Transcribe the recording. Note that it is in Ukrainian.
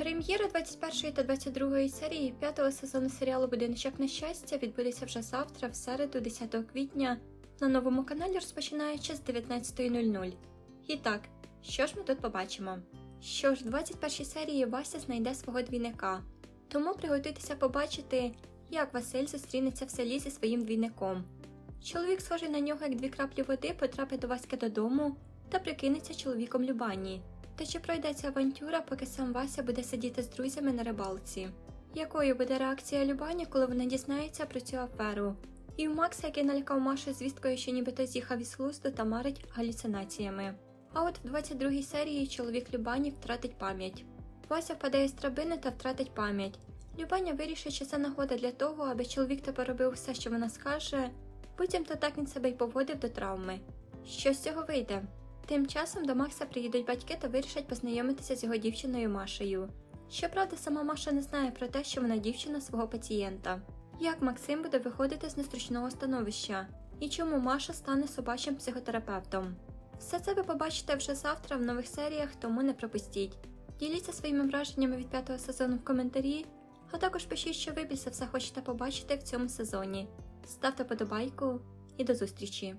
Прем'єра 21 та 22 серії п'ятого сезону серіалу Будиночок на щастя відбудеться вже завтра, в середу, 10 квітня, на новому каналі розпочинаючи з 19.00. І так, що ж ми тут побачимо? Що ж, в 21 серії Вася знайде свого двійника, тому приготуйтеся побачити, як Василь зустрінеться в селі зі своїм двійником. Чоловік, схожий на нього як дві краплі води, потрапить до Васьки додому та прикинеться чоловіком Любані. Та чи пройде ця авантюра, поки сам Вася буде сидіти з друзями на рибалці? Якою буде реакція Любані, коли вона дізнається про цю аферу? І у Макса, який налякав Машу звісткою, що нібито з'їхав із глузду та марить галюцинаціями. А от в 22 серії чоловік Любані втратить пам'ять. Вася впаде з драбини та втратить пам'ять. Любаня вирішить, що це нагода для того, аби чоловік тепер робив все, що вона скаже, потім то так він себе й поводив до травми. Що з цього вийде? Тим часом до Макса приїдуть батьки та вирішать познайомитися з його дівчиною Машею. Щоправда, сама Маша не знає про те, що вона дівчина свого пацієнта. Як Максим буде виходити з незручного становища? І чому Маша стане собачим психотерапевтом? Все це ви побачите вже завтра в нових серіях, тому не пропустіть. Діліться своїми враженнями від п'ятого сезону в коментарі, а також пишіть, що ви більше все хочете побачити в цьому сезоні. Ставте подобайку і до зустрічі!